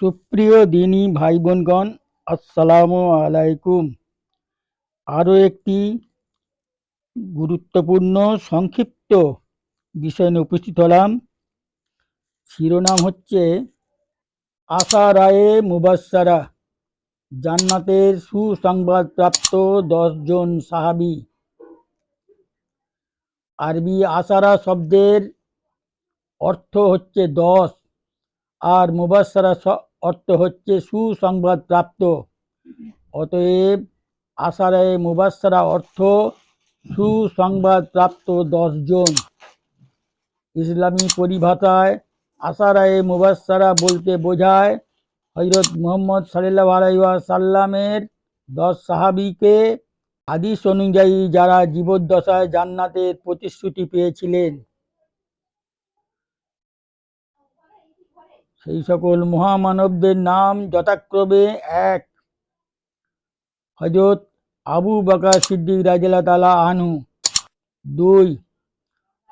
সুপ্রিয় দিনী ভাই বোনগণ আসসালামু আলাইকুম। আরও একটি গুরুত্বপূর্ণ সংক্ষিপ্ত বিষয় নিয়ে উপস্থিত হলাম। শিরোনাম হচ্ছে আশা রায়ে মুবাসারা জান্নাতের সুসংবাদপ্রাপ্ত দশজন সাহাবী। আরবি আশারা শব্দের অর্থ হচ্ছে দশ, আর মুবাসারা অর্থ হচ্ছে সুসংবাদ প্রাপ্ত। অতএব আশারায় মুবাসারা অর্থ সুসংবাদ প্রাপ্ত দশজন ইসলামী পরিভাষায় আশারায় মুবাসারা বলতে বোঝায় হজরত মোহাম্মদ সাল্লাহ আলাইয়া সাল্লামের দশ সাহাবিকে হাদিস অনুযায়ী যারা জীবদ্দশায় জান্নাতের প্রতিশ্রুতি পেয়েছিলেন। সেই সকল মহামানবদের নাম যথাক্রমে এক হজরত আবু বকর সিদ্দিক রাজিয়াল্লাহ তালা আনহু দুই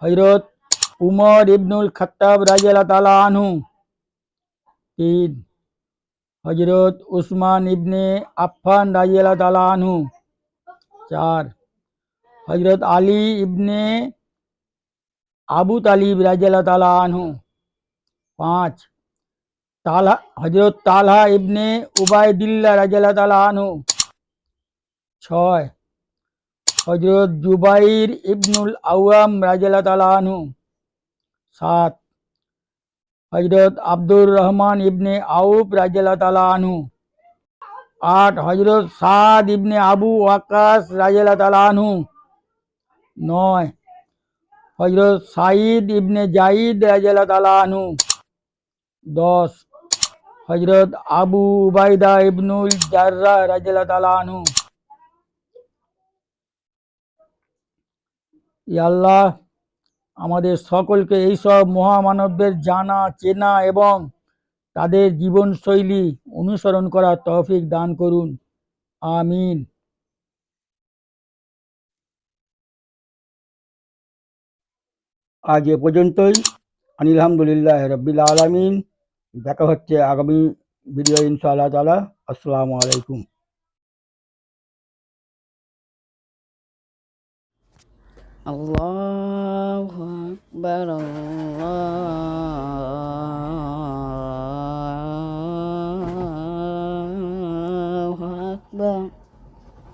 হজরত উমর ইবনুল খত্তাব রাজিয়াল্লাহ তালা আনহু তিন হজরত উসমান ইবনে আফফান রাজিয়াল্লাহ তালা আনহু চার হজরত আলী ইবনে আবু তালিব রাজিয়াল্লাহ তালা আনহু পাঁচ তালা হজরত তালহা ইবনে উবায়দিল্লা রাজিয়াল্লাহ তালা আনহু ছয় হজরত জুবাইর ইবনুল আওয়াম রাজিয়াল্লাহ তালা আনহু সাত হজরত আব্দুর রহমান ইবনে আউফ রাজিয়াল্লাহ তালা আনহু আট হজরত সাদ ইবনে আবু ওয়াকাস রাজিয়াল্লাহ তালা আনহু নয় হজরত সাইদ ইবনে জাইদ রাজিয়াল্লাহ তালা আনহু দশ হজরত আবু উবাইদা ইবনুল জাররা রাজিয়াল্লাহ তালা আনহু। ই আল্লাহ, আমাদের সকলকে এইসব মহামানবদের জানা, চেনা এবং তাদের জীবনশৈলী অনুসরণ করার তৌফিক দান করুন। আমিন। আজ এ পর্যন্তই। আলহামদুলিল্লাহ রব্বিল আলমিন। দেখা হচ্ছে আগামী ভিডিও ইনশাআল্লাহ তালা আসসালামু আলাইকুম। الله أكبر الله